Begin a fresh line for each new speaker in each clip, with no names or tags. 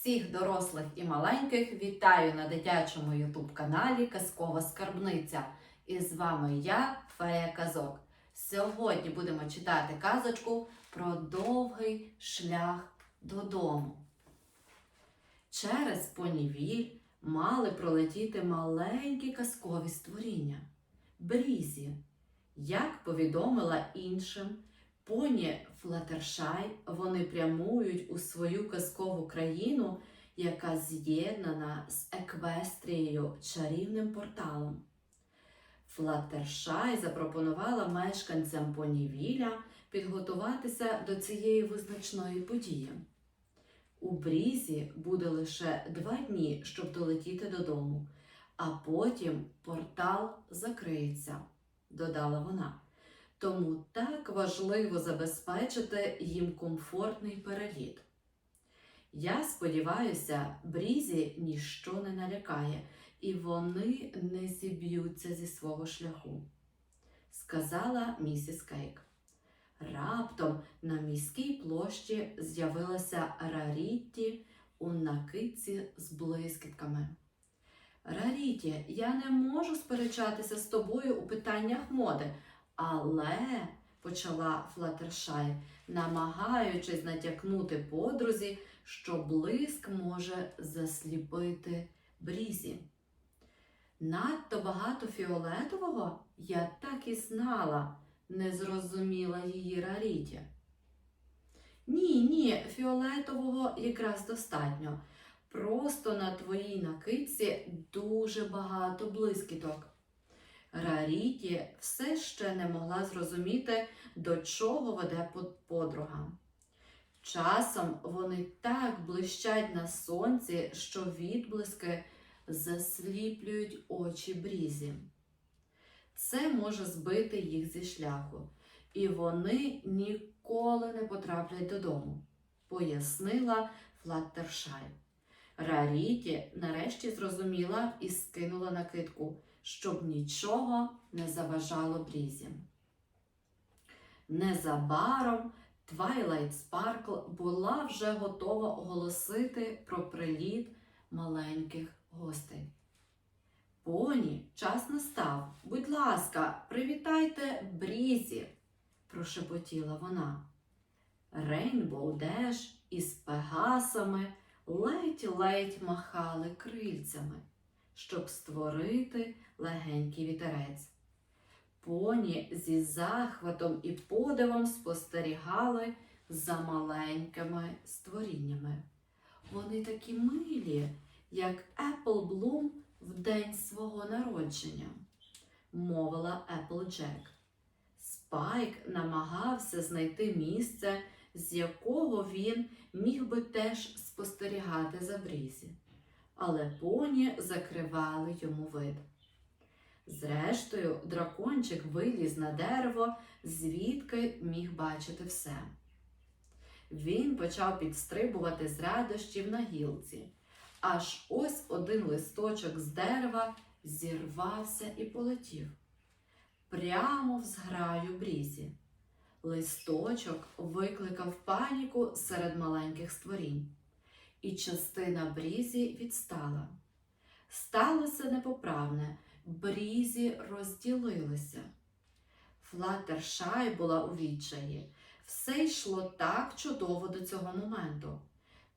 Всіх дорослих і маленьких вітаю на дитячому ютуб каналі Казкова Скарбниця. І з вами я, Фея Казок. Сьогодні будемо читати казочку про довгий шлях додому. Через понівіль мали пролетіти маленькі казкові створіння брізі. Як повідомила іншим, поні Флатершай вони прямують у свою казкову країну, яка з'єднана з Еквестрією чарівним порталом. Флаттершай запропонувала мешканцям Понівіля підготуватися до цієї визначної події. У Брізі буде лише два дні, щоб долетіти додому, а потім портал закриється, додала вона. Тому так важливо забезпечити їм комфортний переліт. Я сподіваюся, Брізі ніщо не налякає, і вони не зіб'ються зі свого шляху, сказала місіс Кейк. Раптом на міській площі з'явилася Рарітті у накидці з блискітками. Раріті, я не можу сперечатися з тобою у питаннях моди, але, почала Флаттершай, намагаючись натякнути подрузі, що блиск може засліпити брізі. Надто багато фіолетового я так і знала, не зрозуміла її Раріті. Ні, ні, фіолетового якраз достатньо. Просто на твоїй накидці дуже багато блискіток. Раріті все ще не могла зрозуміти, до чого веде подруга. Часом вони так блищать на сонці, що відблиски засліплюють очі брізі. Це може збити їх зі шляху, і вони ніколи не потраплять додому, пояснила Флаттершай. Раріті нарешті зрозуміла і скинула накидку, щоб нічого не заважало брізі. Незабаром Твайлайт Спаркл була вже готова оголосити про приліт маленьких гостей. Поні, час настав. Будь ласка, привітайте Брізі, прошепотіла вона. Рейнбоу Деш із пегасами ледь-ледь махали крильцями, щоб створити легенький вітерець. Поні зі захватом і подивом спостерігали за маленькими створіннями. Вони такі милі, як Епл Блум в день свого народження, мовила Еплджек. Спайк намагався знайти місце, з якого він міг би теж спостерігати за брізі, але поні закривали йому вид. Зрештою, дракончик виліз на дерево, звідки міг бачити все. Він почав підстрибувати з радощів на гілці, аж ось один листочок з дерева зірвався і полетів прямо в зграю брізі. Листочок викликав паніку серед маленьких створінь, і частина брізі відстала. Сталося непоправне, брізі розділилися. Флаттершай була у відчаї. Все йшло так чудово до цього моменту.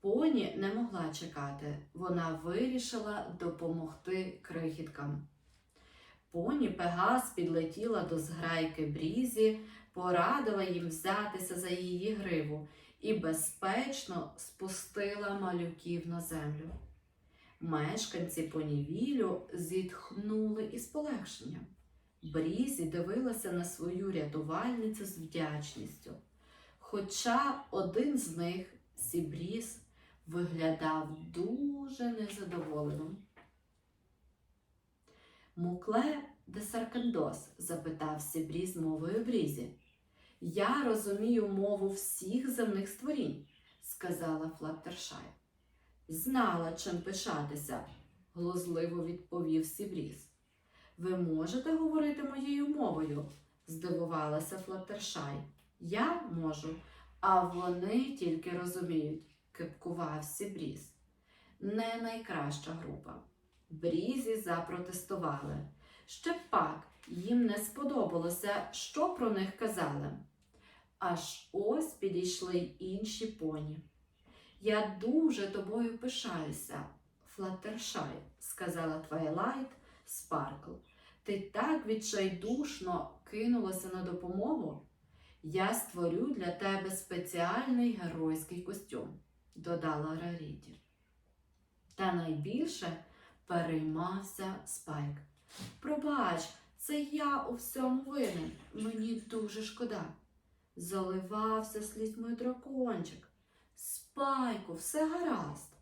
Поні не могла чекати, вона вирішила допомогти крихіткам. Поні Пегас підлетіла до зграйки брізі, порадила їм взятися за її гриву і безпечно спустила малюків на землю. Мешканці понівілю зітхнули із полегшенням. Брізі дивилася на свою рятувальницю з вдячністю. Хоча один з них, Сібріз, виглядав дуже незадоволеним. Мукле де Саркандос? запитав Сібріз мовою брізі. Я розумію мову всіх земних створінь, сказала Флаттершай. Знала, чим пишатися, глузливо відповів Сібріз. Ви можете говорити моєю мовою? здивувалася Флаттершай. Я можу, а вони тільки розуміють, кипкував Сібріз. не найкраща група. Брізі запротестували. Ще пак їм не сподобалося, що про них казали. Аж ось підійшли інші поні. Я дуже тобою пишаюся, Флаттершай, сказала Твайлайт Спаркл. Ти так відчайдушно кинулася на допомогу. Я створю для тебе спеціальний геройський костюм, додала Раріті. Та найбільше переймався Спайк. Пробач, це я у всьому винен. Мені дуже шкода. Заливався слізьми дракончик. Спайку, все гаразд.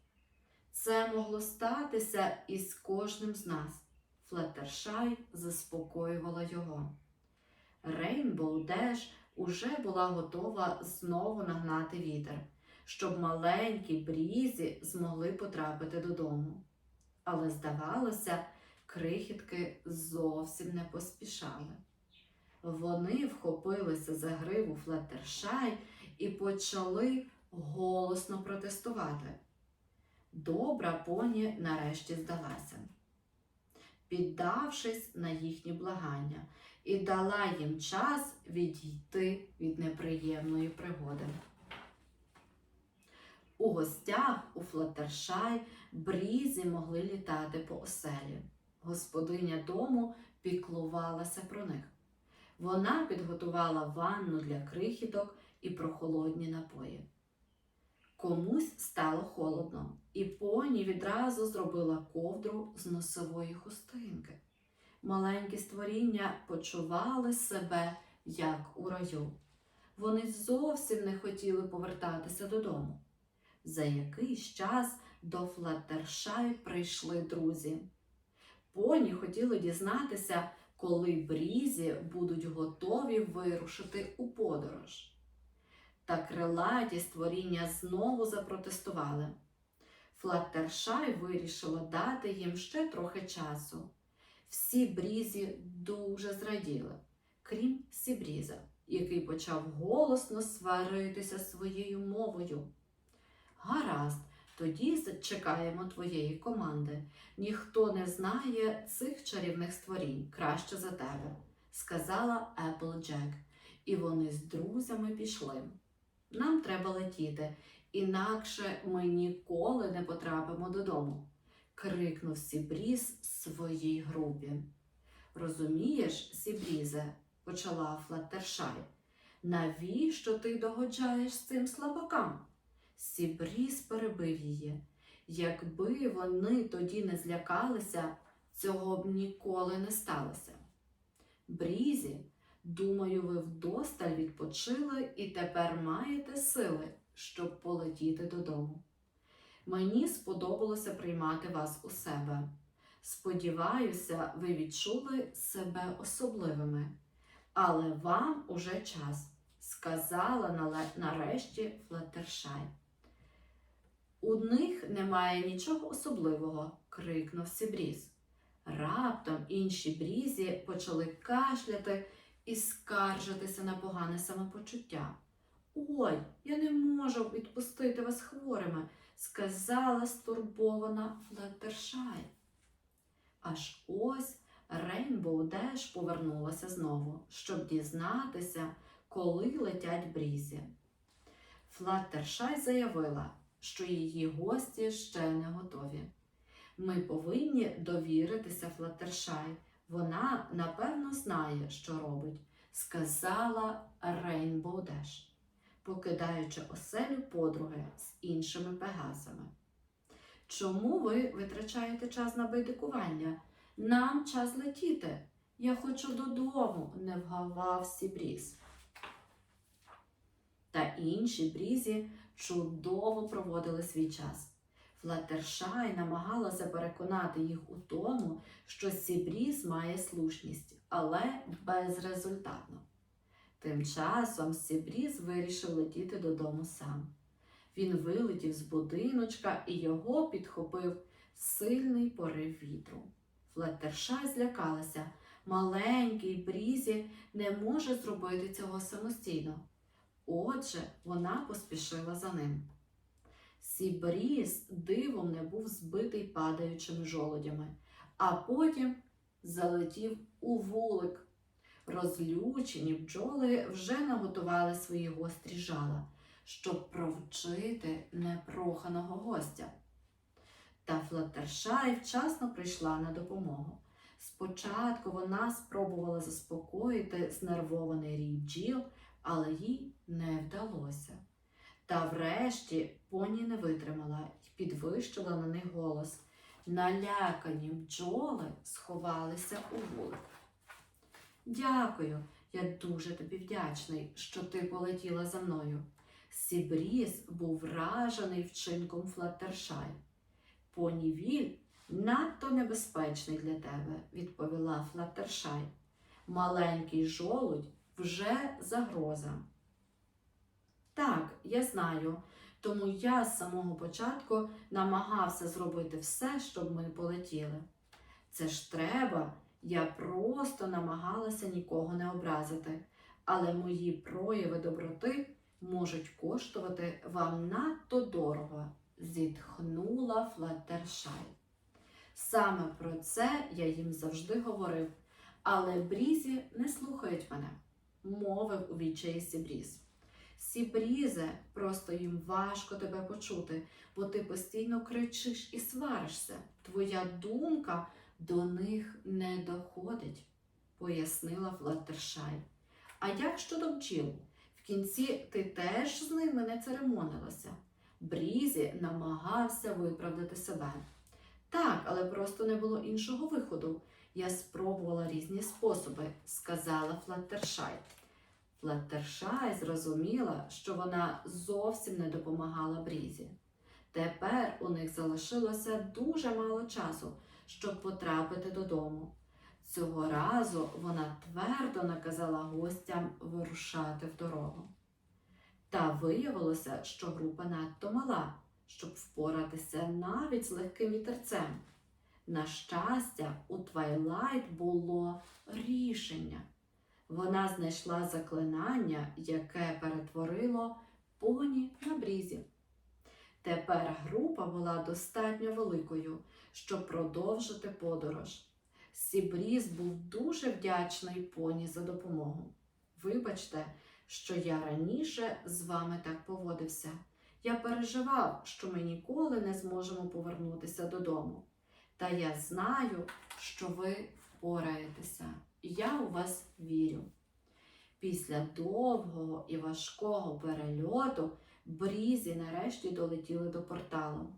Це могло статися із кожним з нас. Флеттершай заспокоювала його. Рейнбоу Деш уже була готова знову нагнати вітер, щоб маленькі брізі змогли потрапити додому. Але, здавалося, крихітки зовсім не поспішали. Вони вхопилися за гриву Флеттершай і почали голосно протестувати. Добра поні нарешті здалася, піддавшись на їхні благання, і дала їм час відійти від неприємної пригоди. У гостях у Флаттершай брізі могли літати по оселі. Господиня дому піклувалася про них. Вона підготувала ванну для крихіток і прохолодні напої. Комусь стало холодно, і поні відразу зробила ковдру з носової хустинки. Маленькі створіння почували себе як у раю. Вони зовсім не хотіли повертатися додому. За якийсь час до Флаттершай прийшли друзі. Поні хотіли дізнатися, коли брізі будуть готові вирушити у подорож. Та крилаті створіння знову запротестували. Флаттершай вирішила дати їм ще трохи часу. Всі брізі дуже зраділи, крім Сібріза, який почав голосно сваритися своєю мовою. Гаразд, тоді чекаємо твоєї команди. Ніхто не знає цих чарівних створінь краще за тебе, сказала Еплджек, і вони з друзями пішли. Нам треба летіти, інакше ми ніколи не потрапимо додому, крикнув Сібріз своїй групі. Розумієш, Сібрізе, почала Флаттершай, навіщо ти догоджаєш цим слабакам? Сібріз перебив її. Якби вони тоді не злякалися, цього б ніколи не сталося. Брізі, думаю, ви вдосталь відпочили і тепер маєте сили, щоб полетіти додому. Мені сподобалося приймати вас у себе. Сподіваюся, ви відчули себе особливими, але вам уже час, сказала нарешті Флаттершай. У них немає нічого особливого, крикнув Сібріз. Раптом інші брізі почали кашляти і скаржитися на погане самопочуття. Ой, я не можу відпустити вас хворими, сказала стурбована Флаттершай. Аж ось Рейнбоу Деш повернулася знову, щоб дізнатися, коли летять брізі. Флаттершай заявила, що її гості ще не готові. Ми повинні довіритися Флаттершай. Вона, напевно, знає, що робить, сказала Рейнбоу Деш, покидаючи оселю подруги з іншими пегасами. Чому ви витрачаєте час на байдикування? Нам час летіти. Я хочу додому, не вгавав Сібріз. Та інші брізі чудово проводили свій час. Флаттершай намагалася переконати їх у тому, що Сібріз має слушність, але безрезультатно. Тим часом Сібріз вирішив летіти додому сам. Він вилетів з будиночка і його підхопив сильний порив вітру. Флеттершай злякалася. Маленький брізі не може зробити цього самостійно. Отже, вона поспішила за ним. Сібріз дивом не був збитий падаючими жолодями, а потім залетів у вулик. Розлючені бджоли вже наготували свої гострі жала, щоб провчити непроханого гостя. Та Флаттершай вчасно прийшла на допомогу. Спочатку вона спробувала заспокоїти знервований рій бджіл, але їй не вдалося. Та врешті поні не витримала і підвищила на них голос. Налякані бджоли сховалися у вулик. Дякую, я дуже тобі вдячний, що ти полетіла за мною. Сібріз був вражений вчинком Флаттершай. Понівіль надто небезпечний для тебе, відповіла Флаттершай. Маленький жолудь вже загроза. Так, я знаю, тому я з самого початку намагався зробити все, щоб ми полетіли. Це ж треба, я просто намагалася нікого не образити, але мої прояви доброти можуть коштувати вам надто дорого, зітхнула Флаттершай. Саме про це я їм завжди говорив, але брізі не слухають мене, мовив у відчаї Сібріз. Сібрізе, просто їм важко тебе почути, бо ти постійно кричиш і сваришся. Твоя думка до них не доходить, пояснила Флаттершай. А як щодо бджіл? В кінці ти теж з ними не церемонилася. Брізі намагався виправдати себе. Так, але просто не було іншого виходу. Я спробувала різні способи, сказала Флаттершай. Флаттершай зрозуміла, що вона зовсім не допомагала Брізі. Тепер у них залишилося дуже мало часу, щоб потрапити додому. Цього разу вона твердо наказала гостям вирушати в дорогу. Та виявилося, що група надто мала, щоб впоратися навіть з легким вітерцем. На щастя, у Твайлайт було рішення. Вона знайшла заклинання, яке перетворило поні на брізі. Тепер група була достатньо великою, щоб продовжити подорож. Сібріз був дуже вдячний поні за допомогу. Вибачте, що я раніше з вами так поводився. Я переживав, що ми ніколи не зможемо повернутися додому. Та я знаю, що ви впораєтеся. Я у вас вірю. Після довгого і важкого перельоту брізі нарешті долетіли до порталу.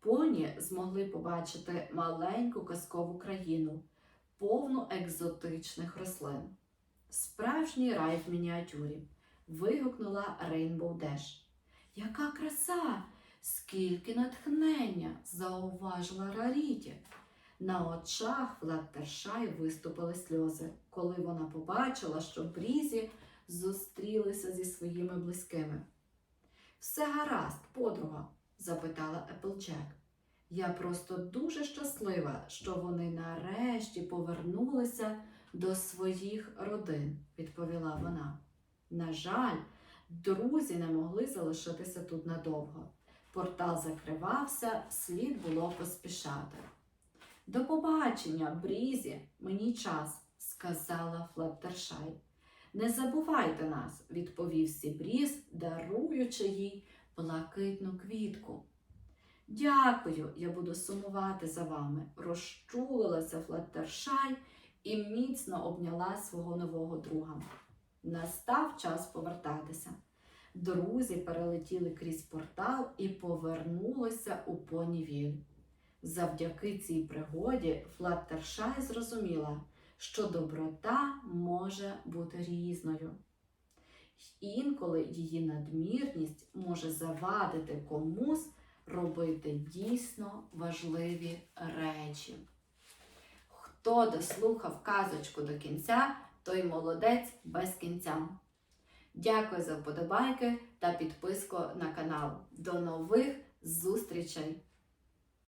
Поні змогли побачити маленьку казкову країну, повну екзотичних рослин. Справжній рай в мініатюрі. вигукнула Рейнбоу Деш. Яка краса! Скільки натхнення! зауважила Раріті. На очах Флаттершай виступили сльози, коли вона побачила, що Брізі зустрілися зі своїми близькими. Все гаразд, подруга? запитала Еплджек. Я просто дуже щаслива, що вони нарешті повернулися до своїх родин, відповіла вона. На жаль, друзі не могли залишитися тут надовго. Портал закривався, слід було поспішати. До побачення, Брізі, мені час, сказала Флаттершай. Не забувайте нас, відповів Сібріз, даруючи їй блакитну квітку. Дякую, я буду сумувати за вами, розчулилася Флаттершай і міцно обняла свого нового друга. Настав час повертатися. Друзі перелетіли крізь портал і повернулися у понівіль. Завдяки цій пригоді Флаттершай зрозуміла, що доброта може бути різною. Інколи її надмірність може завадити комусь робити дійсно важливі речі. Хто дослухав казочку до кінця, той молодець без кінця. Дякую за вподобайки та підписку на канал. До нових зустрічей!